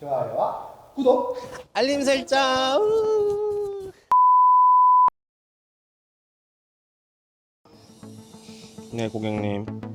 좋아요와 구독. 알림 설정. 우. 네, 고객님.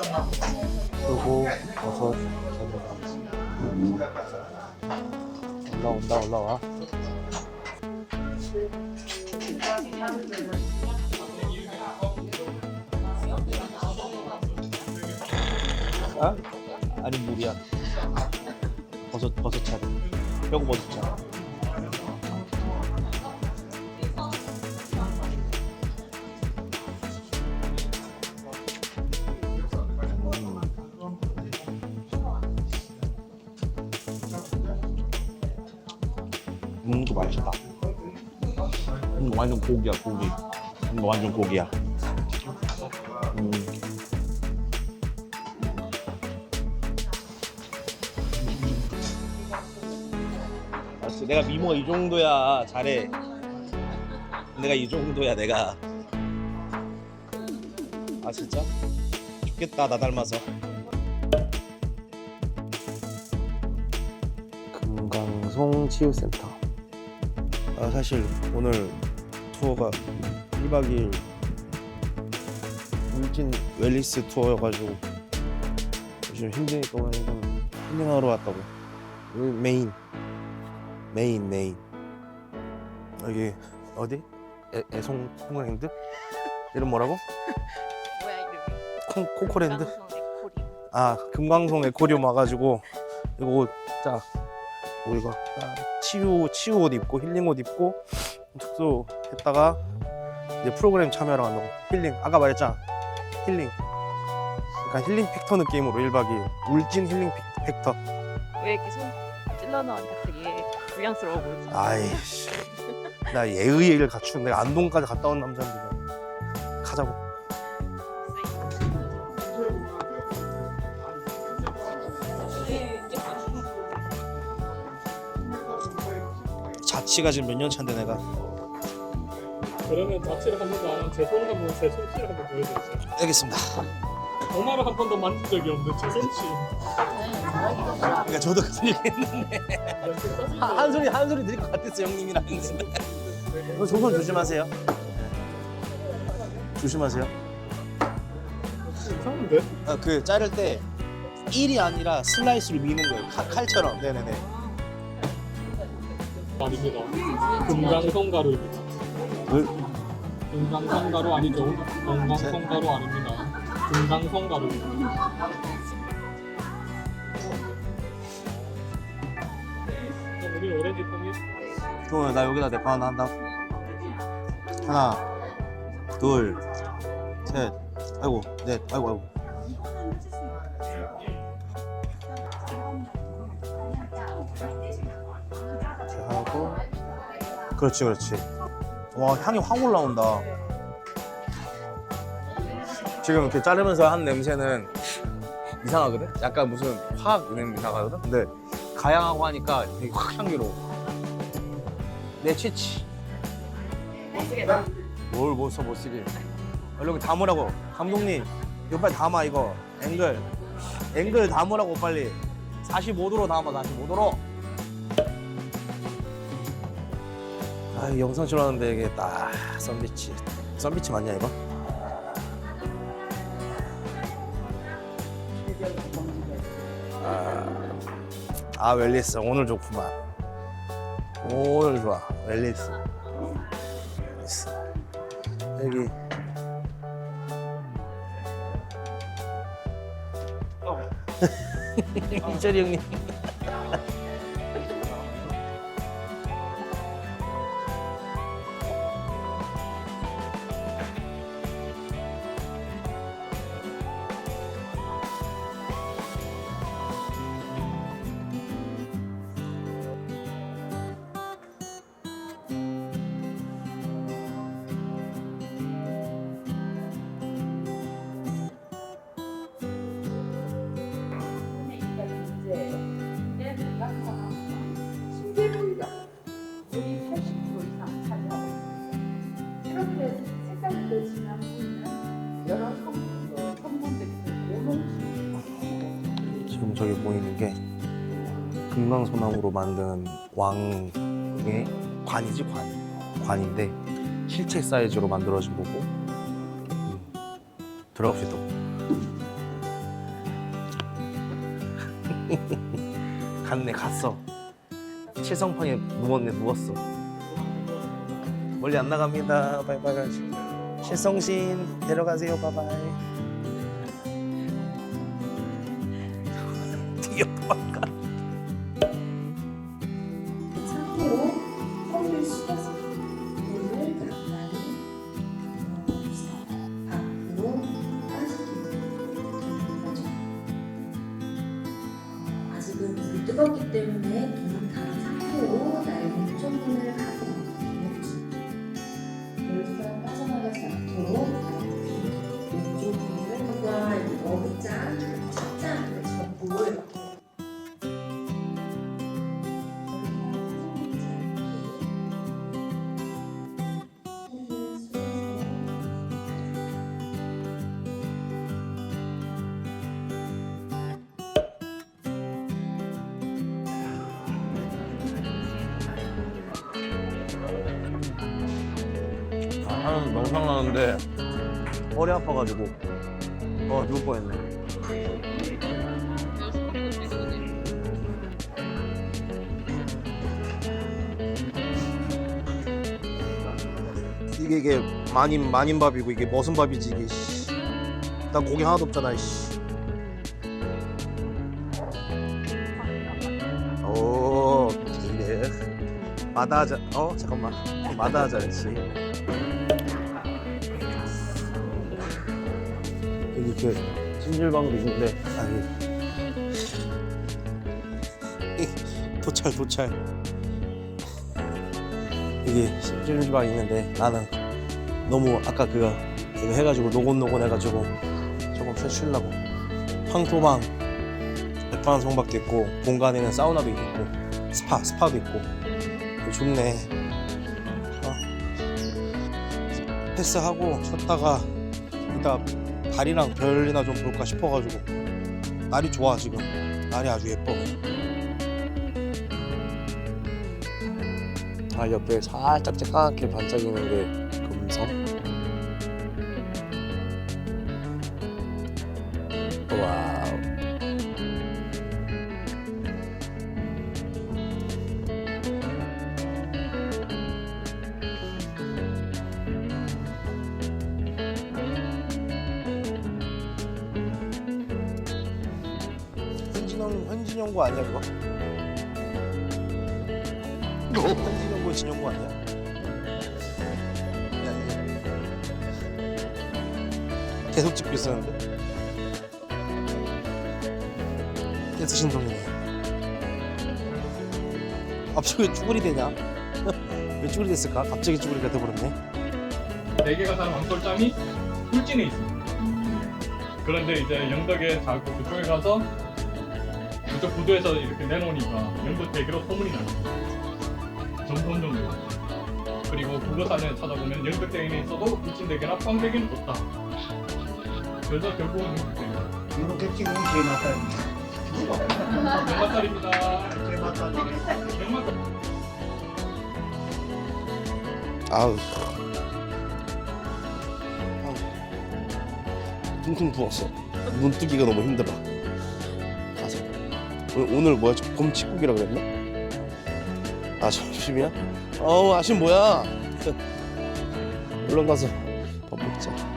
그리고 버섯 올라 온다 올라와. 아? 아니 물이야. 버섯 버섯 차리 뼈고 버섯 차리 음, 이거 맛있다. 음, 완전 고기야, 고기. 음, 완전 고기야. 음. 맞지, 내가 미모가 이 정도야 잘해. 내가 이 정도야 내가. 아 진짜? 좋겠다 나 닮아서. 금강송 치유센터. 아 사실 오늘 투어가 1박 2일 울진 웰리스 투어여가지고 요즘 힘드니까 좀 힐링하러 왔다고 여기 메인 메인 메인 여기 어디? 애, 애송 콩랜드? 이름 뭐라고? 뭐야 이름이? 콩, 코코랜드? 아 금강송 에코리움 와가지고 이거 자 우리가 딱 치유 치유 옷 입고 힐링 옷 입고 숙소 했다가 이제 프로그램 참여하러 간다고. 힐링. 아까 말했잖아. 힐링. 그러니까 힐링 팩터 느낌으로 1박 2일. 울진 힐링 팩- 팩터. 왜 이렇게 손 찔러넣으니까 되게 불량스러워 보이지? 아이씨. 나 예의를 갖춘 내가 안동까지 갔다 온 남자인데. 가자고 자취가 지금 몇 년 차인데 내가? 그러면 자체를 한 번도 안 하고 제 손을 한번 제 솜씨를 한번 보여드릴게요. 알겠습니다. 도마를 한 번도 만진 적이 없는데 제 솜씨. 그러니까 저도 그 얘기 했는데. 한 소리 한 소리 드릴 것 같았어 형님이랑 어, 조선 조심하세요. 네. 조심하세요. 이상한데? 아, 그 자를 때 1이 아니라 슬라이스로 미는 거예요. 칼, 칼처럼. 네네네 아닙니다. 금강성가루입니다. 그, 금강성가루 아니죠? 금강성가루 아닙니다. 금강성가루입니다. 그럼 우리 오렌지 콩이 그러면 나 여기다 내 거 하나 한다 하나 둘 셋 아이고 넷 아이고 아이고 그렇지 그렇지. 와 향이 확 올라온다. 지금 이렇게 자르면서 한 냄새는 이상하거든? 약간 무슨 화학 냄새 나거든? 근데 가양하고 하니까 되게 확 향기로워 내 취치. 뭘 못 써 못쓰게. 여기 담으라고. 감독님 이거 빨리 담아 이거. 앵글. 앵글 담으라고 빨리. 45도로 담아 45도로 아 영상 찍었는데 이게 딱 썬비치 썬비치 맞냐 이거? 아, 아 웰리스. 오늘 좋구만. 오늘 좋아. 웰리스. 웰리스. 여기. 이철이 형님 보이는 게 금강소나무로 만든 왕의 관이지 관. 관인데 실체 사이즈로 만들어진 거고. 음, 들어갑시다. 갔네 갔어. 칠성판에 누웠네 누웠어. 멀리 안 나갑니다. 바이바이. 칠성신 데려가세요. 바이바이 하는 명상 나는데 허리 아파가지고. 어 누울 뻔했네. 이게 이게 만인 만인밥이고 이게 머슴 밥이지 이게 씨. 난 고기 하나도 없잖아 씨. 오 이래 마다하자 어? 잠깐만. 마다하자였 이렇게 찜질방도 있는데. 아니. 도찰 도찰. 이게 찜질방 있는데 나는 너무 아까 그거 이거 해가지고 노곤노곤 해가지고 조금 쉬려고. 황토방 백반성밖에 있고 본관에는 사우나도 있고 스파 스파도 있고. 좋네. 어. 패스하고 쉬었다가 이따 달이랑 별이나 좀 볼까 싶어가지고. 날이 좋아 지금. 날이 아주 예뻐. 달 옆에 살짝 쬐까맣게 반짝이는 게 금성 현진영 현진영고 아니야 그거? 현진영고 진영고 아니야? 아니야. 계속 찍고 있었는데 댄스 신동이네 갑자기 왜 쭈구리 되냐? 왜 쭈구리 됐을까? 갑자기 쭈구리가 돼버렸네 네 개가 사는 왕설장이 울진에 있습니다. 그런데 이제 영덕에 자고 그쪽에 가서 그쪽 부두에서 이렇게 내놓으니까 영덕 대교로 소문이 납니다. 정선 정도. 그리고 국어사전에 찾아보면 영덕 대교에 있어도 울진 대교나 평대교는 없다. 그래서 결국은 영덕 대교. 이렇게 찍으면 제 맛다입니다. 영마살입니다. 제 맛다리. 영마살. 아우. 아우. 퉁퉁 부었어. 눈 뜨기가 너무 힘들어. 오늘 뭐야? 저 곰치국이라 그랬나? 아 점심이야? 어우 아침 뭐야? 얼른 가서 밥 먹자.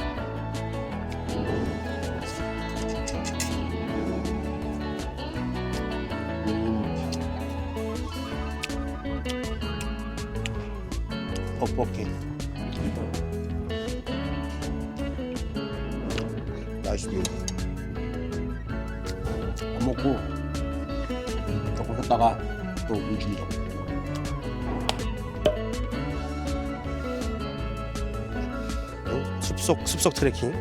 숲속 숲속 트레킹.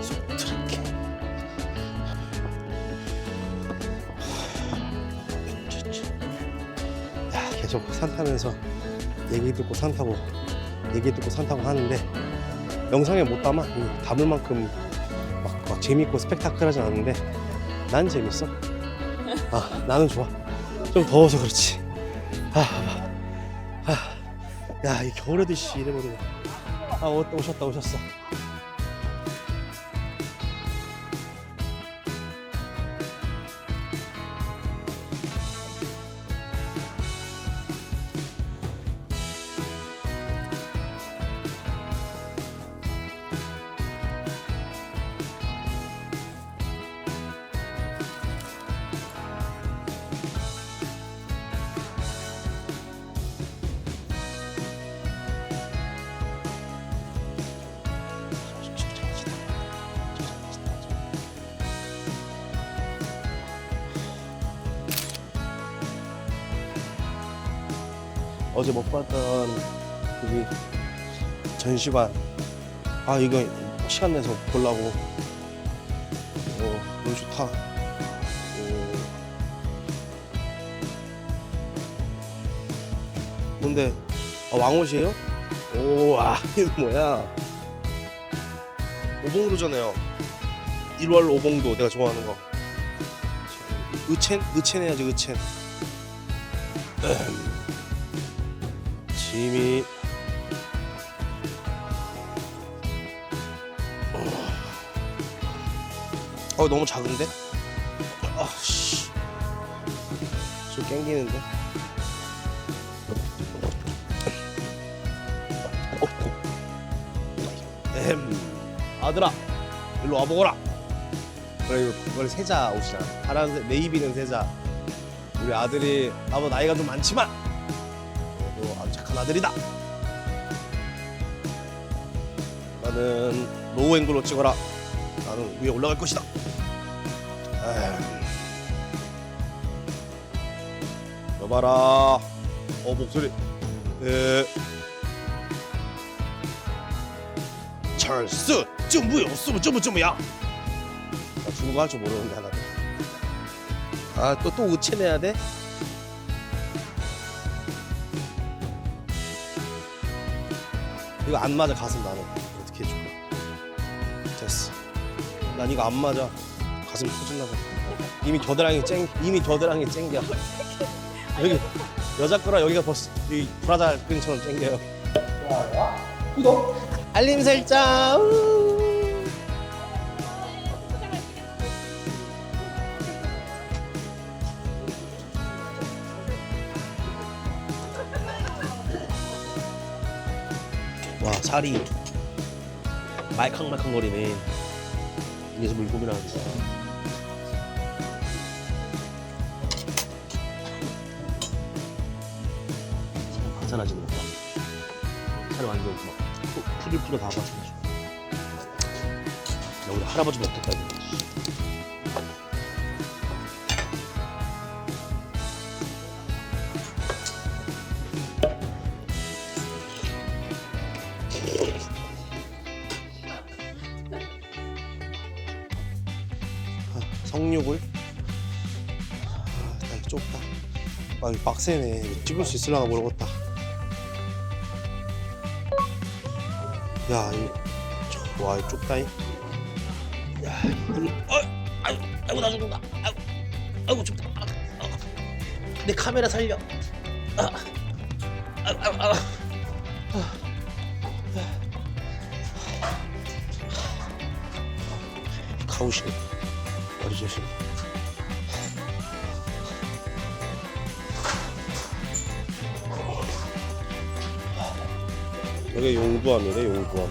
숲 트레킹. 야 계속 산 타면서 얘기 듣고 산 타고 얘기 듣고 산 타고 하는데 영상에 못 담아 이 담을 만큼 막, 막 재밌고 스펙타클하지 않은데 난 재밌어 아 나는 좋아 좀 더워서 그렇지 아, 아, 야, 이 겨울에도 씨 이래버리네. 아, 오, 오셨다, 오셨어. 어제 못 봤던 여기 전시관. 아, 이거 시간 내서 보려고. 어, 너무 좋다. 오. 뭔데? 아, 왕옷이에요? 오, 와, 이거 뭐야? 오봉도잖아요. 1월 오봉도 내가 좋아하는 거. 의첸? 의첸 해야지, 의첸. 짐이 어 너무 작은데? 아씨. 좀 땡기는데? 엠 아들아 일로 와보거라. 그래 이거 이걸 세자 옷이잖아. 파란색 네이비는 세자. 우리 아들이 나보다 나이가 좀 많지만 아들이다. 나는 로우 앵글로 찍어라. 나는 위에 올라갈 것이다. 여봐라. 어 목소리. 에. 찰스 점부요 없으면 점부 점부야. 나 중국어 할 줄 모르는데 하나. 아또 또 의체내야 돼? 이거 안 맞아 가슴 나는. 어떻게 해줄까 됐어. 난 이거 안 맞아. 가슴 터질나 봐 이미 겨드랑이 쨍 이미 겨드랑이 쨍겨. 여기 여자 거라 여기가 벌써 이 브라자 끈처럼 쨍겨요. 구독 알림 설정 살이 말캉말캉거리네. 이래서 반찬하지는 것 봐. 살이 완전 막 푸- 푸들푸들 다 빠져가지고 야 우리 할아버지 먹겠다 이거 아, 성육을 아, 좁다. 아 빡세네 찍을 수 있을라나 모르겠다. 야 이거 저- 와 이거 좁다잉 야 이거 어 아이고 아이고 나 죽는다. 아이고 아이고 좁다. 아, 아. 내 카메라 살려. 아, 아, 아, 아. 가우시네 머리 조심 여기 용두암이래 용두암.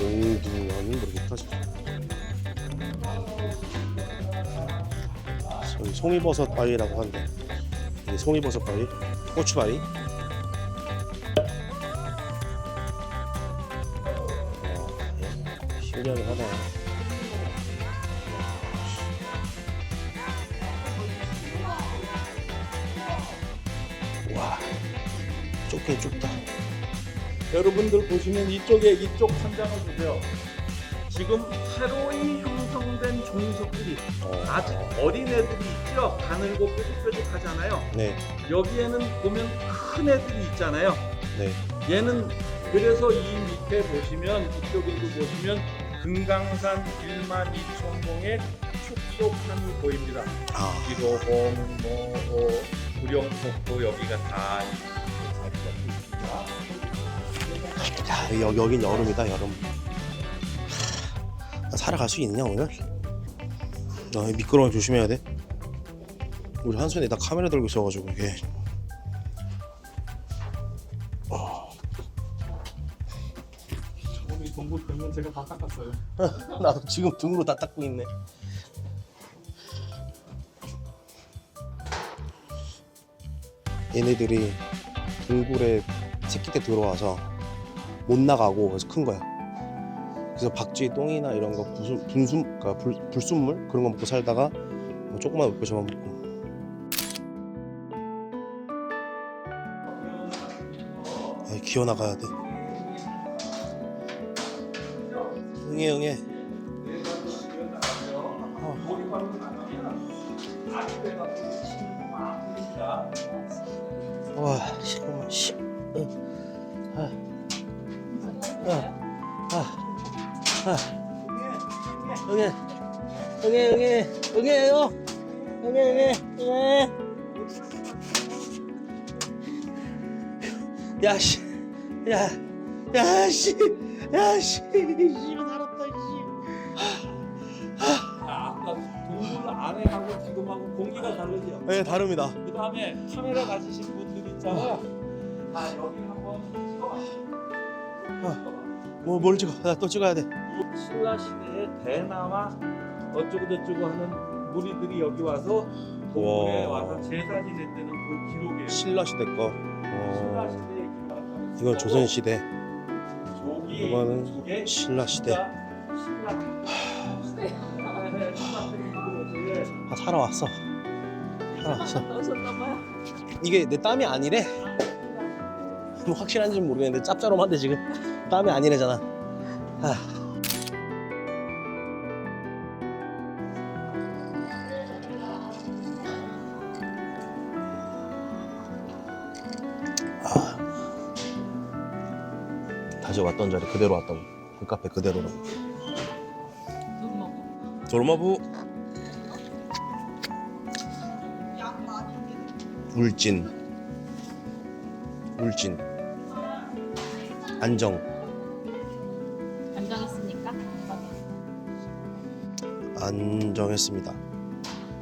용두암이 모르겠다 저기 송이버섯 바위라고 하는데 이게 송이버섯 바위? 고추 바위? 어, 예. 신기하긴 하다 좁긴 좁다 여러분들 보시면 이쪽에 이쪽 천장을 보세요. 지금 새로이 형성된 종석들이 어, 아직 어린 애들이 있죠. 가늘고 뾰족뾰족하잖아요. 네, 여기에는 보면 큰 애들이 있잖아요. 네. 얘는 그래서 이 밑에 보시면 이쪽에도 보시면 금강산 1만 2천 봉의 축소 시오판이 보입니다. 아, 기도봉, 뭐 어, 구룡폭도 여기가 다 있습니다. 야, 여기, 여긴 여름이다, 여름. 하, 살아갈 수 있냐, 오늘? 나 미끄러워 조심해야 돼. 우리 한 손에 다 카메라 들고 있어가지고, 이게. 긁는 제가 다 닦았어요. 나도 지금 등으로 다 닦고 있네. 얘네들이 동굴에 새끼 때 들어와서 못 나가고 그래서 큰 거야. 그래서 박쥐 똥이나 이런 거 부순, 분순, 그러니까 불, 불순물 그런 거 먹고 살다가 뭐 조그만 먹고 저만 먹고. 아, 기어 나가야 돼. 응애 응애. 응애, 응애, 응애, 응애요. 응애, 응애, 응애. 야, 씨, 야, 야, 씨, 야, 씨, 씨발 살았다, 씨. 아까 동굴 안에 하고 지금하고 공기가 다르죠. 네, 다릅니다. 그 다음에 카메라 가지신 분들 있잖아. 아 여기 한번 찍어. 뭐, 뭘 찍어? 나 또 찍어야 돼. 신라 시대의 대나와 어쩌고 저쩌고 하는 무리들이 여기 와서 동굴에 우와. 와서 제사 지냈다는 그 기록이에요. 신라 시대 거. 신라 어, 시대의 기록. 이건 조선 시대. 조기, 이거는 조개, 신라 시대. 신라. 아, 살아왔어. 살아왔어. 이게 내 땀이 아니래. 뭐 확실한지는 모르겠는데 짭짤한데 지금 땀이 아니래잖아. 아. 아. 다시 왔던 자리 그대로 왔다고. 그 카페 그대로라고. 도르마부 울진 울진 안정 안정했습니다.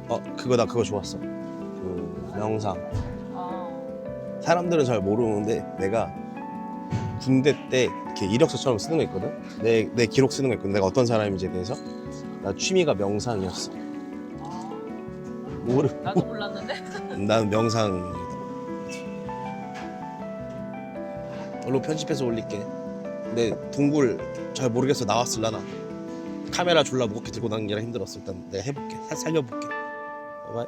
어 그거다. 그거 좋았어. 그 어. 사람들은 잘 모르는데 내가 군대 때 이렇게 이력서처럼 쓰는 거 있거든? 내, 내 기록 쓰는 거 있거든. 내가 어떤 사람인지에 대해서. 나 취미가 명상이었어. 모르. 나도 몰랐는데. 난 명상. 얼른 편집해서 올릴게. 근데 동굴 잘 모르겠어. 나왔을라나 카메라 졸라 무겁게 들고 다니기라 힘들었어 일단 내가 해볼게. 살- 살려볼게. 바이바이